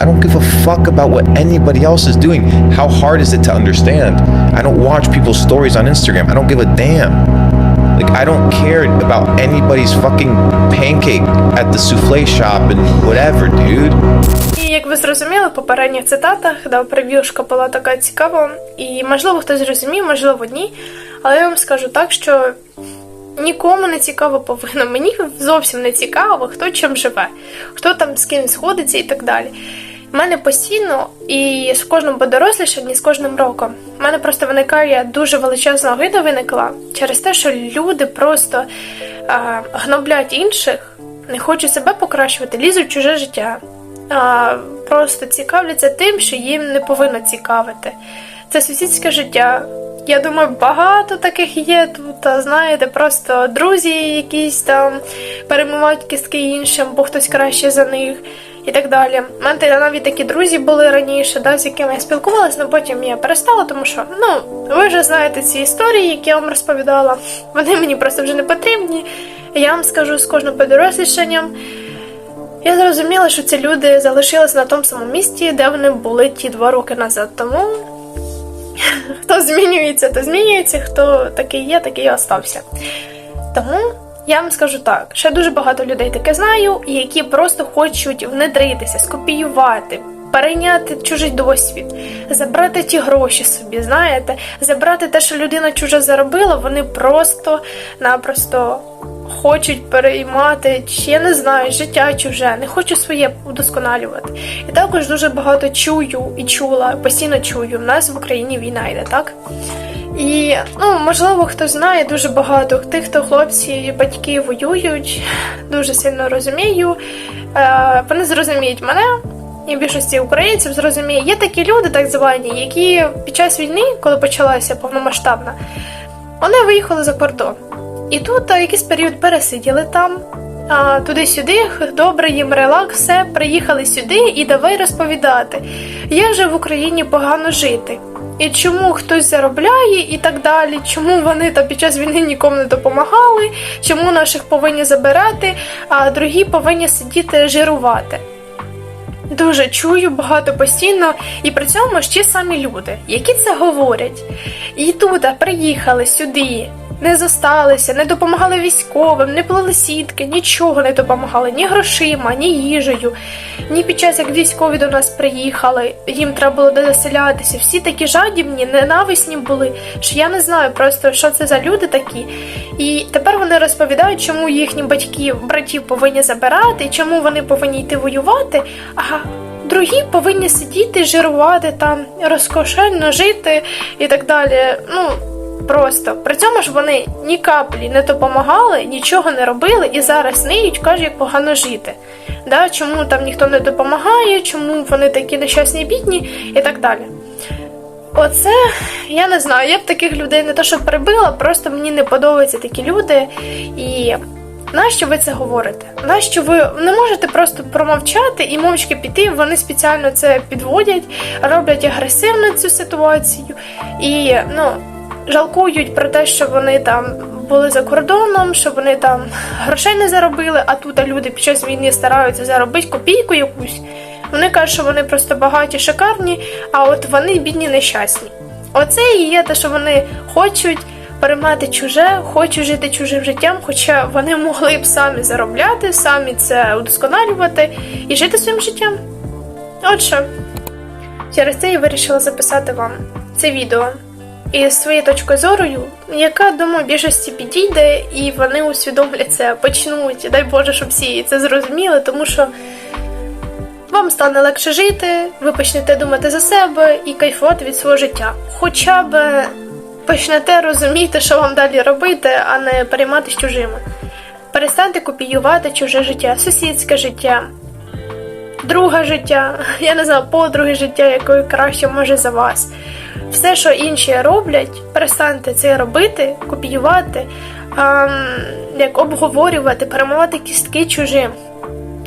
I don't give a fuck about what anybody else is doing. How hard is it to understand? I don't watch people's stories on Instagram. I don't give a damn. Like, I don't care about anybody's fucking pancake at the souffle shop and whatever, dude. І як ви зрозуміли в попередніх цитатах, да, прев'юшка була така цікава, і можливо хтось зрозумів, можливо, ні. Але я вам скажу так, що нікому не цікаво повинно. Мені зовсім не цікаво, хто чим живе, хто там з ким сходиться і так далі. У мене постійно і з кожним подорослішання, і з кожним роком. У мене просто виникає дуже величезна огида виникла через те, що люди просто а, гноблять інших, не хочуть себе покращувати, лізуть в чуже життя. А, просто цікавляться тим, що їм не повинно цікавити. Це сусідське життя. Я думаю, багато таких є тут, а, знаєте, просто друзі якісь там перемивають кістки іншим, бо хтось краще за них і так далі. У мене навіть такі друзі були раніше, да, з якими я спілкувалася, але потім я перестала, тому що ну, ви вже знаєте ці історії, які я вам розповідала. Вони мені просто вже не потрібні. Я вам скажу з кожним подорослішанням. Я зрозуміла, що ці люди залишилися на тому самому місці, де вони були ті два роки назад. Тому хто змінюється, то змінюється, хто такий є, такий і остався. Тому я вам скажу так: ще дуже багато людей таке знаю, які просто хочуть внедритися, скопіювати. Перейняти чужий досвід, забрати ті гроші собі, знаєте, забрати те, що людина чужа заробила, вони просто-напросто хочуть переймати, чи я не знаю, життя чуже, не хочу своє удосконалювати. І також дуже багато чую і чула, постійно чую. В нас в Україні війна йде, так? І ну, можливо, хто знає дуже багато тих, хто хлопці і батьки воюють, дуже сильно розумію. Е, вони зрозуміють мене. І більшості українців зрозуміє, є такі люди, так звані, які під час війни, коли почалася повномасштабна, вони виїхали за кордон. І тут якийсь період пересиділи там, туди-сюди, добре їм релакс, все, приїхали сюди і давай розповідати, як же в Україні погано жити. І чому хтось заробляє і так далі, чому вони там під час війни нікому не допомагали, чому наших повинні забирати, а другі повинні сидіти жирувати. Дуже чую багато постійно, і при цьому ще самі люди, які це говорять. І тут приїхали сюди, не зосталися, не допомагали військовим, не плели сітки, нічого не допомагали, ні грошима, ні їжею, ні під час як військові до нас приїхали, їм треба було де заселятися. Всі такі жадібні, ненависні були, що я не знаю просто, що це за люди такі. І тепер вони розповідають, чому їхні батьки, братів повинні забирати, чому вони повинні йти воювати. А другі повинні сидіти, жирувати там, розкошельно жити і так далі. Ну просто при цьому ж вони ні каплі не допомагали, нічого не робили і зараз ниють, кажуть, як погано жити. Да, Чому там ніхто не допомагає, чому вони такі нещасні, бідні і так далі. Оце я не знаю. Я б таких людей не то, що прибила, просто мені не подобаються такі люди. І нащо ви це говорите? Нащо ви не можете просто промовчати і мовчки піти? Вони спеціально це підводять, роблять агресивно цю ситуацію і ну, жалкують про те, що вони там були за кордоном, що вони там грошей не заробили, а тут люди під час війни стараються заробити копійку якусь. Вони кажуть, що вони просто багаті, шикарні, а от вони бідні нещасні. Оце і є те, що вони хочуть переймати чуже, хочуть жити чужим життям, хоча вони могли б самі заробляти, самі це удосконалювати і жити своїм життям. От що. Через це я вирішила записати вам це відео із своєю точкою зору, яка, думаю, більшості підійде, і вони усвідомлять це, почнуть, дай Боже, щоб всі це зрозуміли, тому що. Вам стане легше жити, ви почнете думати за себе і кайфувати від свого життя. Хоча б почнете розуміти, що вам далі робити, а не перейматися чужими. Перестаньте копіювати чуже життя, сусідське життя, друге життя, я не знаю, подруге життя, якої краще може за вас. Все, що інші роблять, перестаньте це робити, копіювати, ем, як обговорювати, перемивати кістки чужим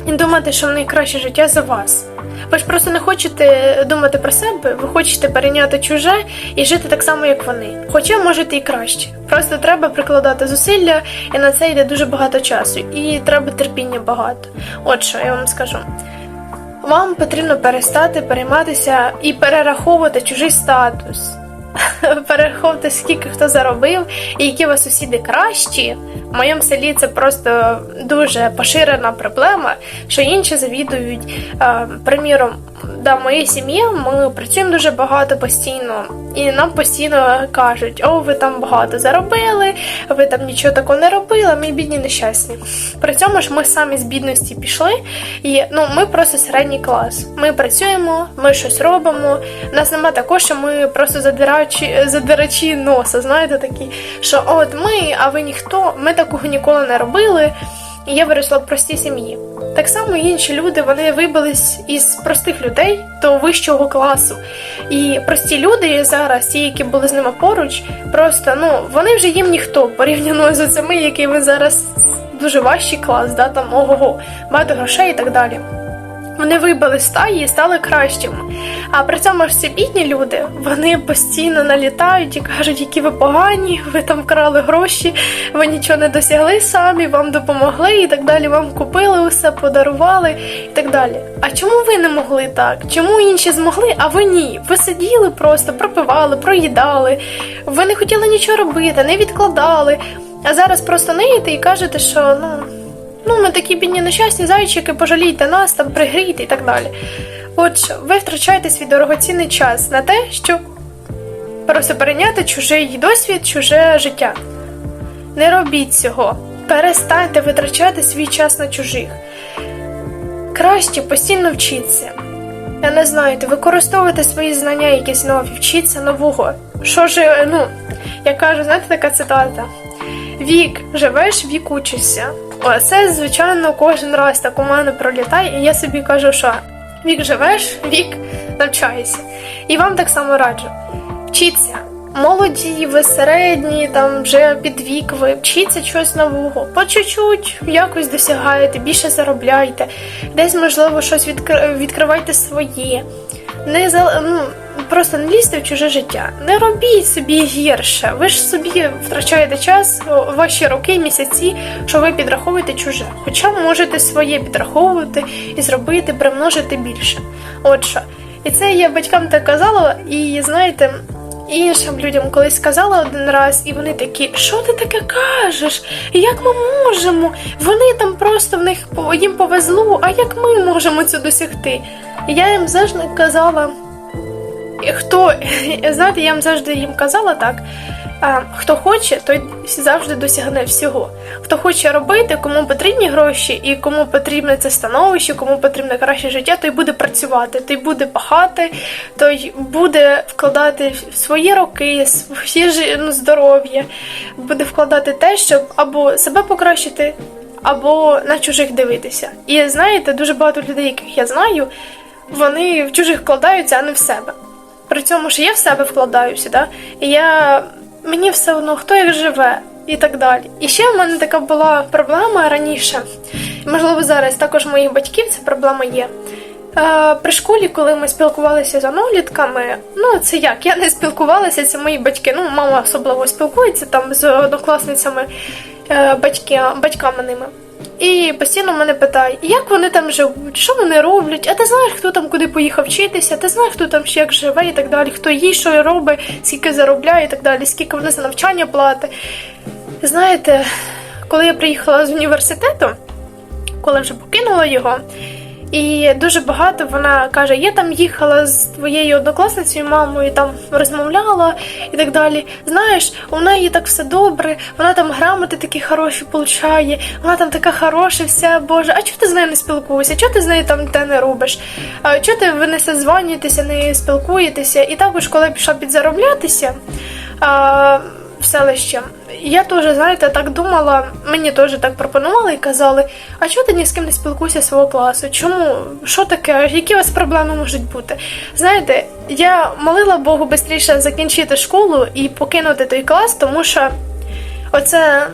і думати, що в них краще життя за вас. Ви ж просто не хочете думати про себе, ви хочете перейняти чуже і жити так само, як вони. Хоча можете і краще. Просто треба прикладати зусилля, і на це йде дуже багато часу, і треба терпіння багато. От що я вам скажу. Вам потрібно перестати перейматися і перераховувати чужий статус. Перераховувати, скільки хто заробив, і які у вас сусіди кращі. В моєму селі це просто дуже поширена проблема, що інші завідують. Е, приміром, да, в моїй сім'ї ми працюємо дуже багато постійно, і нам постійно кажуть: о, ви там багато заробили, ви там нічого такого не робили, ми бідні нещасні. При цьому ж ми самі з бідності пішли, і ну ми просто середній клас. Ми працюємо, ми щось робимо. У нас нема такого, що ми просто задирачі, задирачі носа, знаєте, такі, що от ми, а ви ніхто, ми такого ніколи не робили. І я виросла в простій сім'ї. Так само інші люди вони вибились із простих людей до вищого класу. І прості люди зараз, ті, які були з ними поруч, просто ну вони вже їм ніхто порівняно з цими, якими зараз дуже важчий клас, да там ого, багато грошей і так далі. Вони вибили стаї і стали кращими. А при цьому ж ці бідні люди вони постійно налітають і кажуть, які ви погані, ви там вкрали гроші, ви нічого не досягли самі, вам допомогли і так далі. Вам купили усе, подарували і так далі. А чому ви не могли так? Чому інші змогли, а ви ні? Ви сиділи просто, пропивали, проїдали, ви не хотіли нічого робити, не відкладали. А зараз просто ниєте і кажете, що ну. Ну, ми такі бідні нещасні зайчики, пожалійте нас, там пригрійте і так далі. Отже, ви втрачаєте свій дорогоцінний час на те, щоб просто перейняти чужий досвід, чуже життя. Не робіть цього. Перестаньте витрачати свій час на чужих. Краще постійно вчіться. Я не знаю, використовуйте свої знання, якісь нові, вчіться нового. Що ж, ну, я кажу, знаєте, така цитата. Вік, живеш, вік учишся. Оце, звичайно, кожен раз так у мене пролітає, і я собі кажу, що вік живеш, вік навчаєшся. І вам так само раджу. Вчіться. Молоді, ви середні, там вже під вік, ви вчіться чогось нового. По чуть-чуть якось досягаєте, більше заробляйте, десь, можливо, щось відкр... відкривайте своє. Не ну, Просто не лізьте в чуже життя. Не робіть собі гірше. Ви ж собі втрачаєте час, ваші роки, місяці, що ви підраховуєте чуже. Хоча можете своє підраховувати і зробити, примножити більше. Отже, і це я батькам так казала, і знаєте. Іншим людям колись сказала один раз, і вони такі, що ти таке кажеш? Як ми можемо? Вони там просто в них їм повезло, а як ми можемо це досягти? Я їм завжди казала. Хто знаєте, я їм завжди їм казала так. Хто хоче, той завжди досягне всього. Хто хоче робити, кому потрібні гроші, і кому потрібне це становище, кому потрібне краще життя, той буде працювати, той буде пахати, той буде вкладати в свої роки, своє ну, здоров'я, буде вкладати те, щоб або себе покращити, або на чужих дивитися. І знаєте, дуже багато людей, яких я знаю, вони в чужих вкладаються, а не в себе. При цьому ж я в себе вкладаюся, да? я мені все одно хто як живе і так далі. І ще в мене така була проблема раніше, можливо зараз також моїх батьків ця проблема є. Е, При школі, коли ми спілкувалися з однолітками, ну це як? Я не спілкувалася, це мої батьки. Ну, мама особливо спілкується там з однокласницями, е, батьки, батьками ними. І постійно мене питають, як вони там живуть, що вони роблять, а ти знаєш, хто там куди поїхав вчитися, ти знаєш, хто там ще як живе і так далі, хто їй що робить, скільки заробляє і так далі, скільки вони за навчання платить. Знаєте, коли я приїхала з університету, коли вже покинула його, і дуже багато вона каже: я там їхала з твоєю однокласницею, мамою, там розмовляла і так далі. Знаєш, у неї так все добре, вона там грамоти такі хороші получає, вона там така хороша, вся Боже. А чого ти з нею не спілкуєшся? Чого ти з нею там те не робиш? А чого ти ви не созванюєтеся, не спілкуєтеся? І також, коли пішла підзароблятися. А, в селище. Я теж, знаєте, так думала, мені теж так пропонували і казали, а чого ти ні з ким не спілкуєшся свого класу? Чому? Що таке? Які у вас проблеми можуть бути? Знаєте, я молила Богу швидше закінчити школу і покинути той клас, тому що оце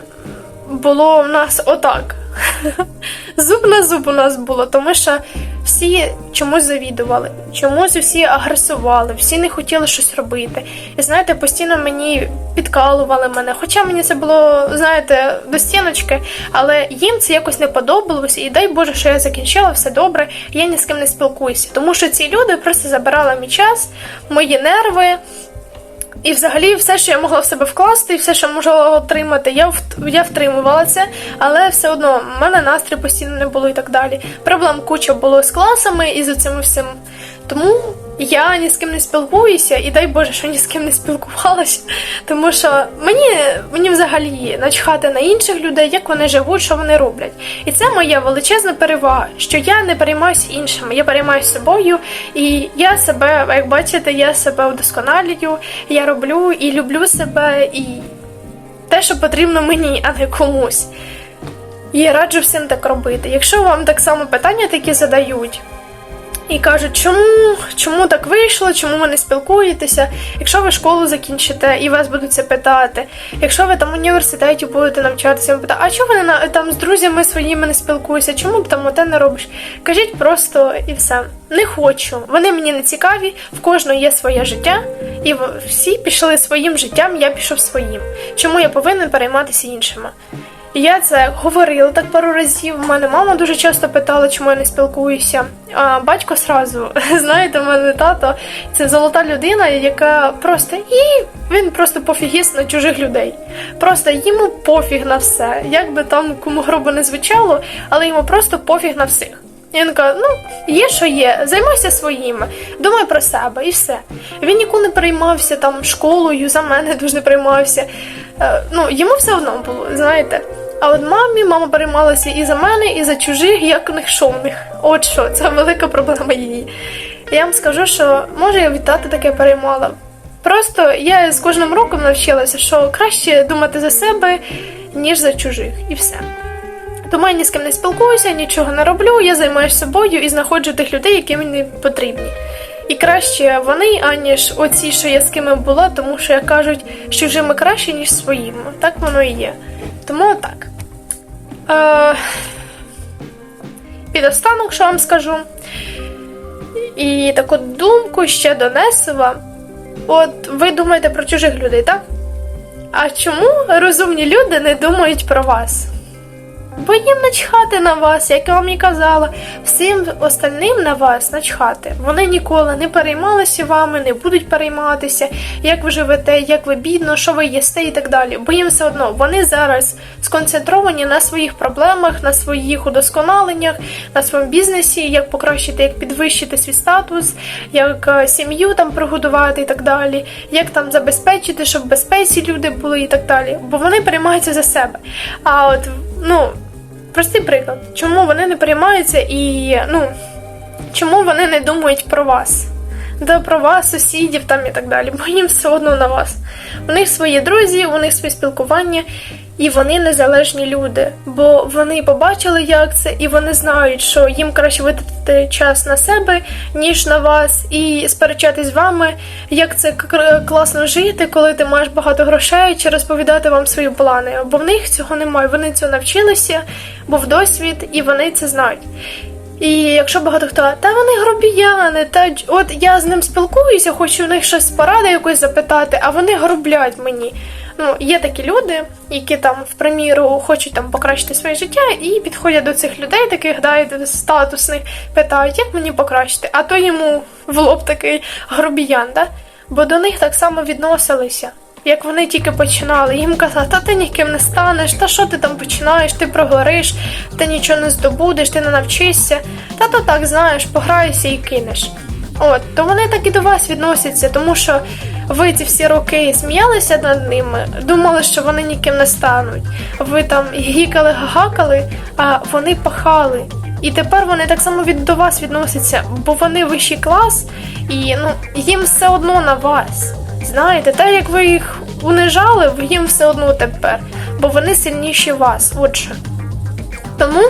було в нас отак. Зуб на зуб у нас було, тому що всі чомусь завідували, чомусь всі агресували, всі не хотіли щось робити. І знаєте, постійно мені підкалували мене. Хоча мені це було, знаєте, до стіночки, але їм це якось не подобалося. І дай Боже, що я закінчила, все добре, я ні з ким не спілкуюся. Тому що ці люди просто забирали мій час, мої нерви. І взагалі все, що я могла в себе вкласти, і все, що могла отримати, я я втримувала це, але все одно в мене настрій постійно не було і так далі. Проблем куча було з класами і з цим всім. Тому я ні з ким не спілкуюся, і дай Боже, що ні з ким не спілкувалася. Тому що мені, мені взагалі начхати на інших людей, як вони живуть, що вони роблять. І це моя величезна перевага, що я не переймаюся іншими, я переймаюся собою, і я себе, як бачите, я себе вдосконалюю, я роблю і люблю себе, і те, що потрібно мені, а не комусь. І раджу всім так робити. Якщо вам так само питання такі задають, і кажуть, чому, чому так вийшло, чому ви не спілкуєтеся. Якщо ви школу закінчите і вас будуть це питати, якщо ви там в університеті будете навчатися, ви питаєте, а чому ви там з друзями своїми не спілкуєшся, чому б там оте не робиш? Кажіть просто і все. Не хочу. Вони мені не цікаві, в кожного є своє життя, і всі пішли своїм життям, я пішов своїм. Чому я повинен перейматися іншими? Я це говорила так пару разів. У мене мама дуже часто питала, чому я не спілкуюся. А батько сразу, знаєте, в мене тато це золота людина, яка просто і він просто пофігіст на чужих людей. Просто йому пофіг на все. Як би там кому грубо не звучало, але йому просто пофіг на всіх. Він каже, ну, є, що є, займайся своїми, думай про себе і все. Він ніколи не переймався там школою, за мене дуже не переймався. Е, ну, йому все одно було, знаєте. А от мамі, мама переймалася і за мене, і за чужих, як у них що. От що, це велика проблема її. Я вам скажу, що може я від тата таке переймала. Просто я з кожним роком навчилася, що краще думати за себе, ніж за чужих, і все. Тому я ні з ким не спілкуюся, нічого не роблю, я займаюся собою і знаходжу тих людей, які мені потрібні. І краще вони, аніж оці, що я з кими була, тому що як кажуть, що чужими краще, ніж своїми. Так воно і є. Тому так. Е, під останок, що вам скажу. І таку думку ще донесу вам. От ви думаєте про чужих людей, так? А чому розумні люди не думають про вас? Бо їм начхати на вас, як я вам і казала, всім остальним на вас начхати. Вони ніколи не переймалися вами, не будуть перейматися, як ви живете, як ви бідно, що ви їсте і так далі. Бо їм все одно вони зараз сконцентровані на своїх проблемах, на своїх удосконаленнях, на своєму бізнесі, як покращити, як підвищити свій статус, як е, сім'ю там прогодувати і так далі, як там забезпечити, щоб в безпеці люди були і так далі. Бо вони переймаються за себе. А от ну. Простий приклад, чому вони не переймаються і ну чому вони не думають про вас? Да про вас, сусідів там і так далі, бо їм все одно на вас. У них свої друзі, у них своє спілкування, і вони незалежні люди, бо вони побачили, як це, і вони знають, що їм краще витратити час на себе, ніж на вас, і сперечатись з вами, як це класно жити, коли ти маєш багато грошей, чи розповідати вам свої плани. Бо в них цього немає. Вони цього навчилися, був досвід, і вони це знають. І якщо багато хто, та вони грубіяни, та от я з ним спілкуюся, хочу у них щось поради якось запитати, а вони грублять мені. Ну, є такі люди, які там, в приміру, хочуть там покращити своє життя, і підходять до цих людей, таких да, статусних, питають, як мені покращити, а то йому в лоб такий грубіян, да? бо до них так само відносилися. Як вони тільки починали, їм казали, та ти ніким не станеш, та що ти там починаєш, ти прогориш, ти нічого не здобудеш, ти не навчишся, та то так знаєш, пограєшся і кинеш. От, то вони так і до вас відносяться, тому що ви ці всі роки сміялися над ними, думали, що вони ніким не стануть. Ви там гікали, гагакали, а вони пахали. І тепер вони так само від до вас відносяться, бо вони вищий клас, і ну їм все одно на вас. Знаєте, так як ви їх унижали, їм все одно тепер, бо вони сильніші вас. Отже. Тому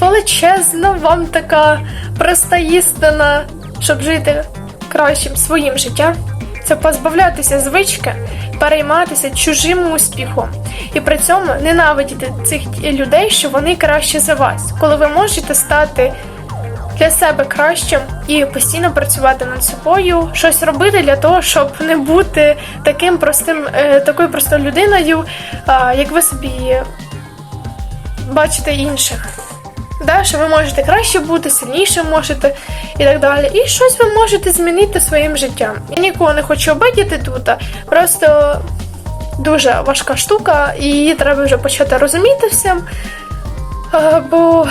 величезна вам така проста істина, щоб жити кращим своїм життям. Це позбавлятися звички перейматися чужим успіхом і при цьому ненавидіти цих людей, що вони краще за вас, коли ви можете стати для себе кращим і постійно працювати над собою, щось робити для того, щоб не бути таким простим, е, такою простою людиною, як ви собі бачите інших. Да, що ви можете краще бути, сильніше можете і так далі. І щось ви можете змінити своїм життям. Я нікого не хочу обидіти тут, просто дуже важка штука, і її треба вже почати розуміти всім. Бо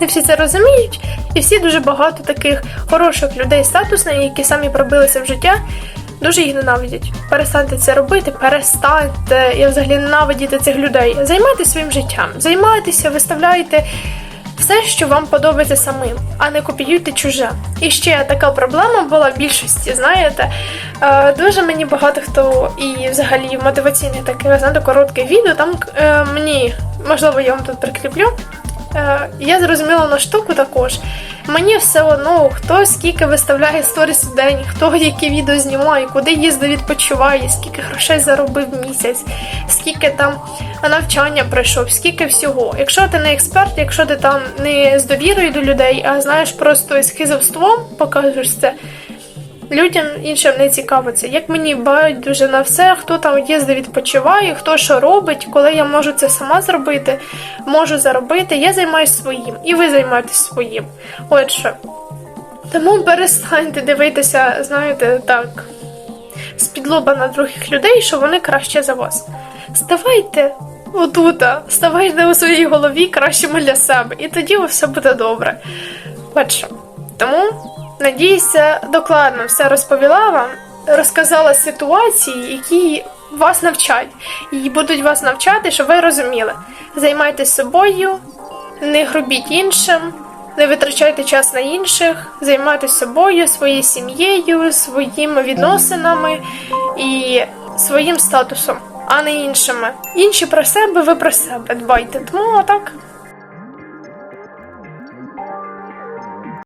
не всі це розуміють, і всі дуже багато таких хороших людей статусних, які самі пробилися в життя, дуже їх ненавидять. Перестаньте це робити, перестаньте і взагалі ненавидіти цих людей. Займайтеся своїм життям, займайтеся, виставляйте все, що вам подобається самим, а не копіюйте чуже. І ще така проблема була в більшості, знаєте. Е, Дуже мені багато хто і взагалі мотиваційне таке, знаєте, коротке відео. Там е, мені, можливо, я вам тут прикріплю. Е, я зрозуміла на штуку також. Мені все одно, хто скільки виставляє сторіс в день, хто які відео знімає, куди їздить, відпочиває, скільки грошей заробив місяць, скільки там навчання пройшов, скільки всього. Якщо ти не експерт, якщо ти там не з довірою до людей, а знаєш просто із хизовством покажеш це. Людям іншим не цікавиться. Як мені байдуже на все, хто там їздить, відпочиває, хто що робить, коли я можу це сама зробити, можу заробити, я займаюся своїм, і ви займаєтесь своїм. От що. Тому перестаньте дивитися, знаєте, так, з-під лоба на других людей, що вони краще за вас. Ставайте отута, ставайте у своїй голові кращими для себе, і тоді все буде добре. Що. Тому. Надіюся, докладно все розповіла вам, розказала ситуації, які вас навчать, і будуть вас навчати, щоб ви розуміли. Займайтесь собою, не грубіть іншим, не витрачайте час на інших, займайтесь собою, своєю сім'єю, своїми відносинами і своїм статусом, а не іншими. Інші про себе, ви про себе дбайте. Тому отак.